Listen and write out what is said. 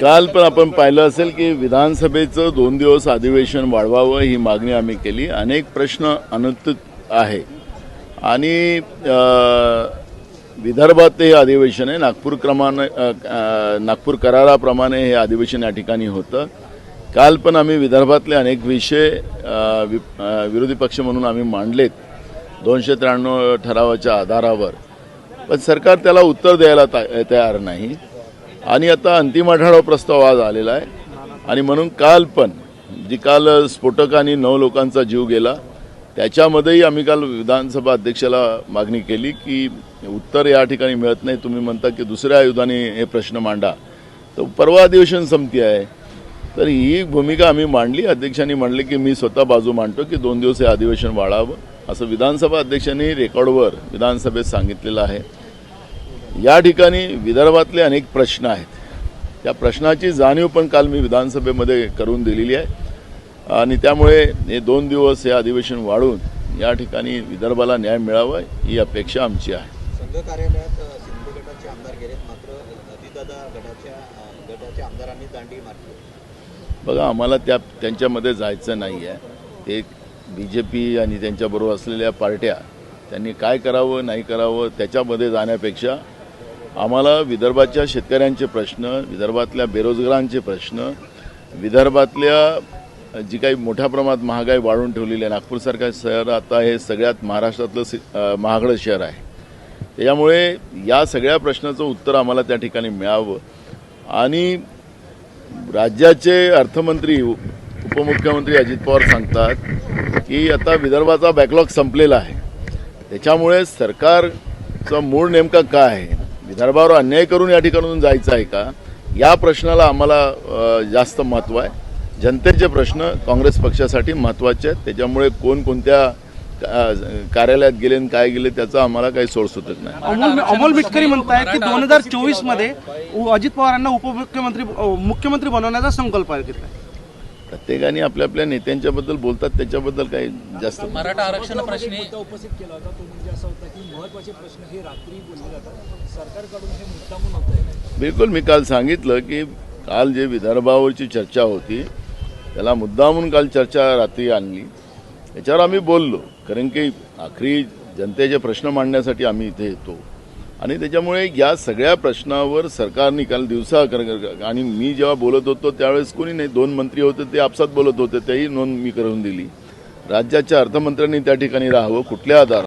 काल पण आपण पाहिलं असेल की विधानसभेचं दोन दिवस अधिवेशन वाढवावं ही मागणी आम्ही केली. अनेक प्रश्न अनुत्त आहे. आणि विदर्भात हे अधिवेशन आहे. नागपूर क्रमाने नागपूर कराराप्रमाणे हे अधिवेशन या ठिकाणी होतं. काल पण आम्ही विदर्भातले अनेक विषय वि- विरोधी पक्ष म्हणून आम्ही मांडलेत दोनशे त्र्याण्णव ठरावाच्या आधारावर. पण सरकार त्याला उत्तर द्यायला ता- तयार नाही. आणि आता अंतिम आढावा प्रस्ताव आज आलेला आहे. आणि म्हणून काल पण जी काल स्फोटकांनी नऊ लोकांचा जीव गेला त्याच्यामध्येही आम्ही काल विधानसभा अध्यक्षाला मागणी केली की उत्तर या ठिकाणी मिळत नाही. तुम्ही म्हणता की दुसऱ्या आयुधाने हे प्रश्न मांडा. तर परवा अधिवेशन संपती आहे. तर ही भूमिका आम्ही मांडली. अध्यक्षांनी मांडली की मी स्वतः बाजू मांडतो की दोन दिवस हे अधिवेशन वाढावं. असं विधानसभा अध्यक्षांनी रेकॉर्डवर विधानसभेत सांगितलेलं आहे. या ठिकाणी विदर्भातले अनेक प्रश्न आहेत. त्या प्रश्नाची जाणीव पण काल मी विधानसभेमध्ये करून दिलेली आहे. आणि त्यामुळे हे दोन दिवस हे अधिवेशन वाढून या ठिकाणी विदर्भाला न्याय मिळावा ही अपेक्षा आमची आहे. संघ कार्यालयात गटाचे आमदार गेलेत मात्र नदीदादा गटाच्या अ, गटाच्या आमदारांनी दांडी मारली. बघा आम्हाला त्या त्यांच्यामध्ये जायचं नाही आहे. ते बी जे पी आणि त्यांच्याबरोबर असलेल्या पार्ट्या त्यांनी काय करावं नाही करावं त्याच्यामध्ये जाण्यापेक्षा आम्हाला विदर्भाच्या शेतकऱ्यांचे प्रश्न विदर्भातल्या बेरोजगारांचे प्रश्न विदर्भातल्या जी काही मोठ्या प्रमाणात महागाई वाढून ठेवलेली आहे नागपूरसारखं शहर आता हे सगळ्यात महाराष्ट्रातलं सि- महागडं शहर आहे. त्याच्यामुळे या सगळ्या प्रश्नाचं उत्तर आम्हाला त्या ठिकाणी मिळावं. आणि राज्याचे अर्थमंत्री उपमुख्यमंत्री अजित पवार सांगतात की आता विदर्भाचा बॅकलॉग संपलेला आहे. त्याच्यामुळे सरकारचं मूळ नेमका काय आहे? विदर्भावर अन्याय करून या ठिकाणून जायचं आहे का? या प्रश्नाला आम्हाला जास्त महत्त्व आहे. जनतेचे प्रश्न काँग्रेस पक्षासाठी महत्त्वाचे आहेत. त्याच्यामुळे कोण कोणत्या कार्यालयात गेले आणि काय गेले त्याचा आम्हाला काही सोड सुटत नाही. अमोल अमोल मिटकरी म्हणतायत की दोन हजार चोवीसमध्ये अजित पवारांना उपमुख्यमंत्री मुख्यमंत्री बनवण्याचा संकल्प आहे प्रत्येकाने आपल्या आपल्या नेत्यांच्या बद्दल बोलतात त्याच्याबद्दल काही जास्त मराठा आरक्षण प्रश्नी उपस्थित केला होता तो म्हणजे असा होता की महत्त्वाचे प्रश्न हे रात्री बोलले जातात. सरकारकडून हे मुद्दामून होत बिलकुल मी काल सांगितलं की काल जे विदर्भावरची चर्चा होती त्याला मुद्दामून काल चर्चा रात्री आणली. याच्यावर आम्ही बोललो कारण की आखरी जनतेचे प्रश्न मांडण्यासाठी आम्ही इथे येतो. आणि त्याच्यामुळे या सगळ्या प्रश्नावर सरकारने काल दिवसा कर- आणि मी जेव्हा बोलत होतो त्यावेळेस कोणी नाही दोन मंत्री होते ते आपसात बोलत होते तेही नोंद मी करून दिली. राज्याच्या अर्थमंत्र्यांनी त्या ठिकाणी राहावं कुठल्या आधार